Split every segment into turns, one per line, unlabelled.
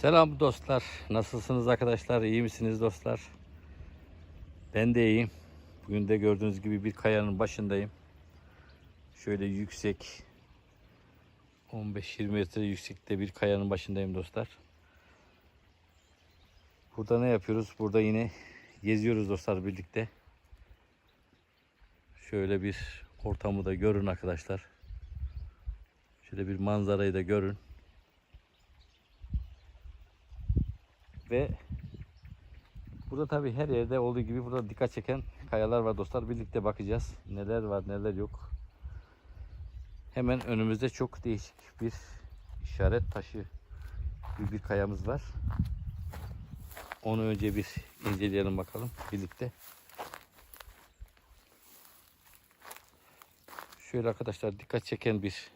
Selam dostlar. Nasılsınız arkadaşlar? İyi misiniz dostlar? Ben de iyiyim. Bugün de gördüğünüz gibi bir kayanın başındayım. Şöyle yüksek 15-20 metre yüksekte bir kayanın başındayım dostlar. Burada ne yapıyoruz? Burada yine geziyoruz dostlar birlikte. Şöyle bir ortamı da görün arkadaşlar. Şöyle bir manzarayı da görün. Ve burada tabi her yerde olduğu gibi burada dikkat çeken kayalar var dostlar. Birlikte bakacağız. Neler var neler yok. Hemen önümüzde çok değişik bir işaret taşı gibi bir kayamız var. Onu önce bir inceleyelim bakalım birlikte. Şöyle arkadaşlar dikkat çeken bir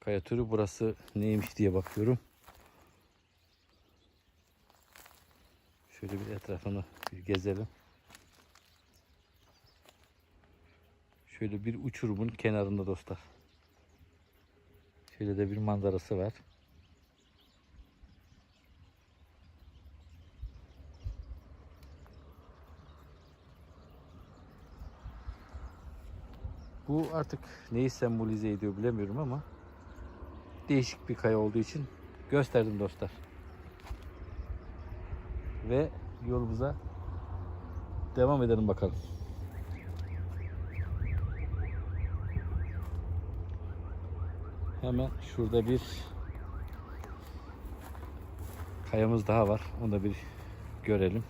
kaya türü. Burası neymiş diye bakıyorum. Şöyle bir etrafını bir gezelim. Şöyle bir uçurumun kenarında dostlar. Şöyle de bir manzarası var. Bu artık neyi sembolize ediyor bilemiyorum ama değişik bir kaya olduğu için gösterdim dostlar ve yolumuza devam edelim bakalım. Hemen şurada bir kayamız daha var. Onu da bir görelim.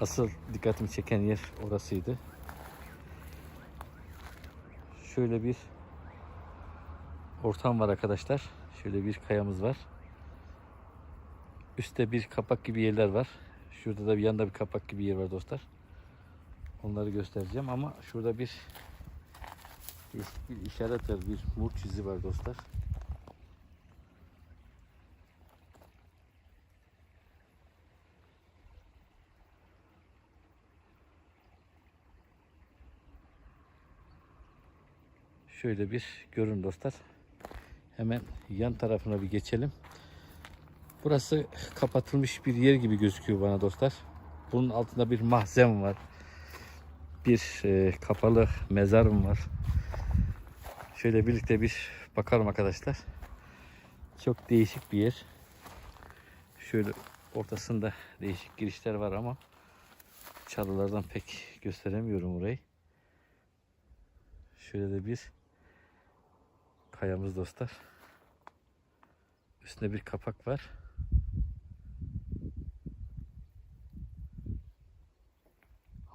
Asıl dikkatimi çeken yer orasıydı. Şöyle bir ortam var arkadaşlar. Şöyle bir kayamız var. Üstte bir kapak gibi yerler var. Şurada da bir yanda bir kapak gibi yer var dostlar. Onları göstereceğim ama şurada bir değişik bir işaret var. Bir mur çizi var dostlar. Şöyle bir görün dostlar. Hemen yan tarafına bir geçelim. Burası kapatılmış bir yer gibi gözüküyor bana dostlar. Bunun altında bir mahzen var. Bir e, kapalı mezarım var. Şöyle birlikte bir bakalım arkadaşlar. Çok değişik bir yer. Şöyle ortasında değişik girişler var ama çalılardan pek gösteremiyorum orayı. Şöyle de bir kayamız dostlar. Üstünde bir kapak var.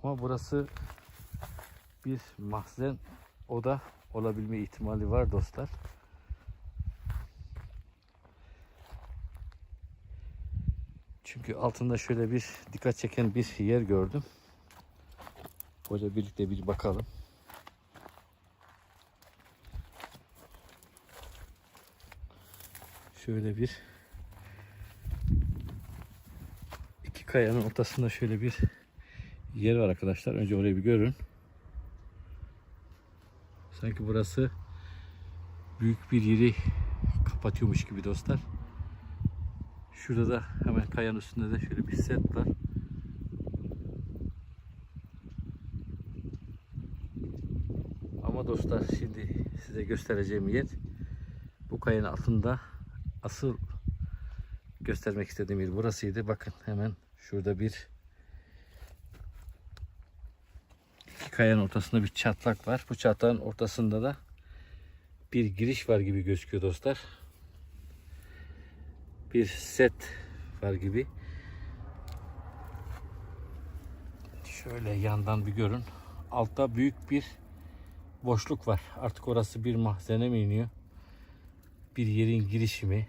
Ama burası bir mahzen oda olabilme ihtimali var dostlar. Çünkü altında şöyle bir dikkat çeken bir yer gördüm. Böyle birlikte bir bakalım. Şöyle bir iki kayanın ortasında şöyle bir yer var arkadaşlar. Önce orayı bir görün. Sanki burası büyük bir yeri kapatıyormuş gibi dostlar. Şurada da hemen kayanın üstünde de şöyle bir set var. Ama dostlar şimdi size göstereceğim yer bu kayanın altında asıl göstermek istediğim yer burasıydı. Bakın hemen şurada bir iki kayanın ortasında bir çatlak var. Bu çatlağın ortasında da bir giriş var gibi gözüküyor dostlar. Bir set var gibi. Şöyle yandan bir görün. Altta büyük bir boşluk var. Artık orası bir mahzene mi iniyor? Bir yerin girişi mi?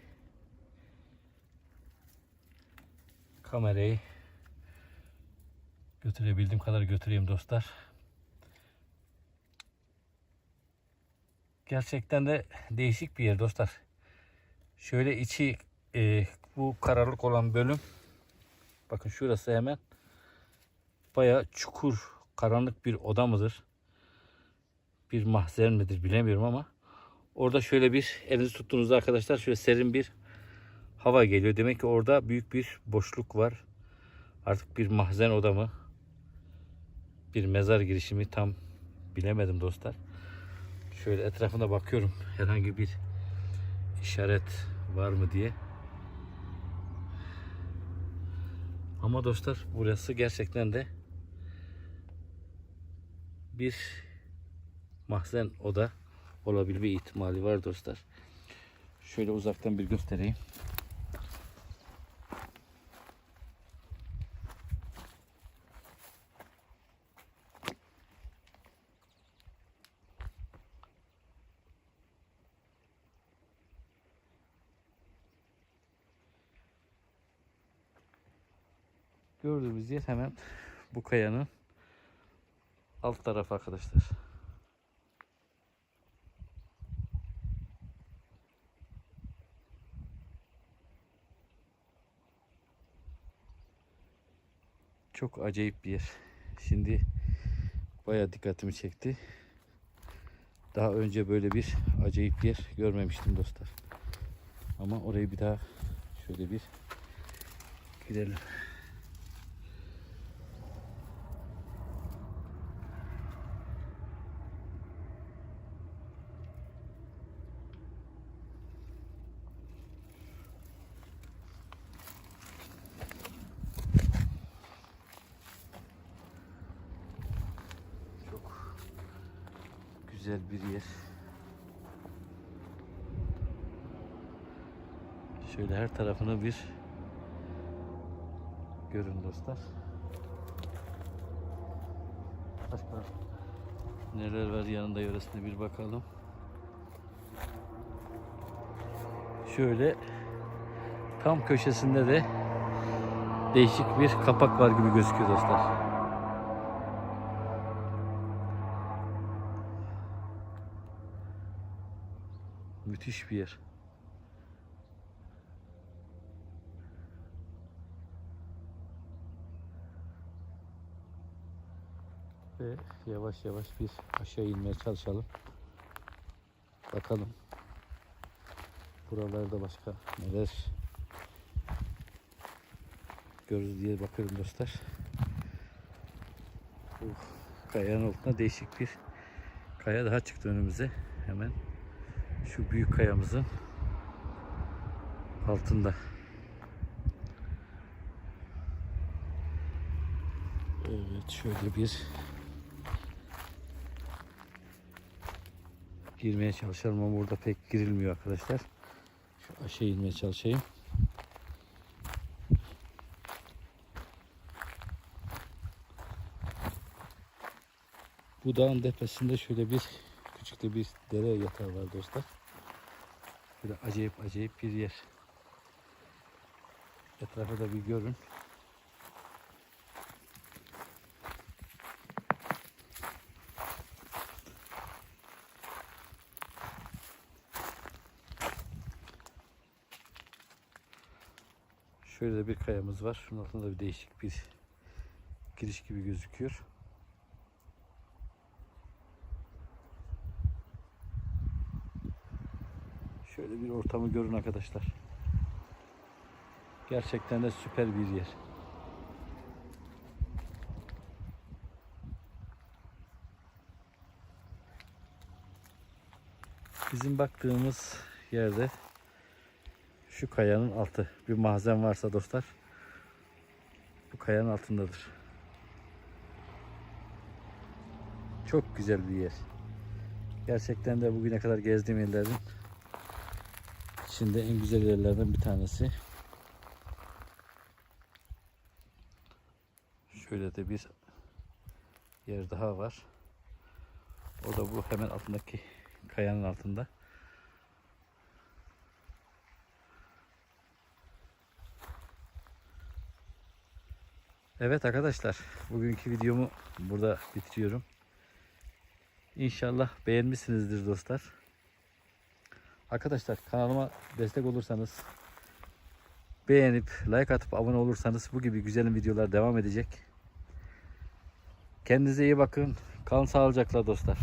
Kamerayı götürebildiğim kadar götüreyim dostlar. Gerçekten de değişik bir yer dostlar. Şöyle içi e, bu kararlık olan bölüm bakın şurası hemen baya çukur karanlık bir oda mıdır? Bir mahzen midir bilemiyorum ama orada şöyle bir elinizi tuttuğunuzda arkadaşlar şöyle serin bir hava geliyor. Demek ki orada büyük bir boşluk var. Artık bir mahzen oda mı? Bir mezar girişimi tam bilemedim dostlar. Şöyle etrafına bakıyorum. Herhangi bir işaret var mı diye. Ama dostlar burası gerçekten de bir mahzen oda olabilme ihtimali var dostlar. Şöyle uzaktan bir göstereyim. Gördüğümüz yer hemen bu kayanın alt tarafı arkadaşlar. Çok acayip bir yer. Şimdi bayağı dikkatimi çekti. Daha önce böyle bir acayip yer görmemiştim dostlar. Ama orayı bir daha şöyle bir gidelim. Güzel bir yer. Şöyle her tarafını bir görün dostlar. Başka neler var yanında yöresine bir bakalım. Şöyle tam köşesinde de değişik bir kapak var gibi gözüküyor dostlar. Müthiş bir yer. Ve yavaş yavaş bir aşağı inmeye çalışalım. Bakalım. Buralarda başka neler görürüz diye bakıyorum dostlar. Bu kayanın altında değişik bir kaya daha çıktı önümüze. Hemen şu büyük kayamızın altında. Evet şöyle bir girmeye çalışalım ama burada pek girilmiyor arkadaşlar. Şu aşağı inmeye çalışayım. Bu dağın tepesinde şöyle bir küçük de bir dere yatağı var dostlar. Böyle acayip acayip bir yer. Etrafı da bir görün. Şöyle bir kayamız var. Şunun altında bir değişik bir giriş gibi gözüküyor. Şöyle bir ortamı görün arkadaşlar. Gerçekten de süper bir yer. Bizim baktığımız yerde şu kayanın altı. Bir mahzen varsa dostlar bu kayanın altındadır. Çok güzel bir yer. Gerçekten de bugüne kadar gezdiğim yerlerin içinde en güzel yerlerden bir tanesi. Şöyle de bir yer daha var. O da bu hemen altındaki kayanın altında. Evet arkadaşlar bugünkü videomu burada bitiriyorum. İnşallah beğenmişsinizdir dostlar. Arkadaşlar kanalıma destek olursanız beğenip like atıp abone olursanız bu gibi güzel videolar devam edecek. Kendinize iyi bakın. Kalın sağlıcakla dostlar.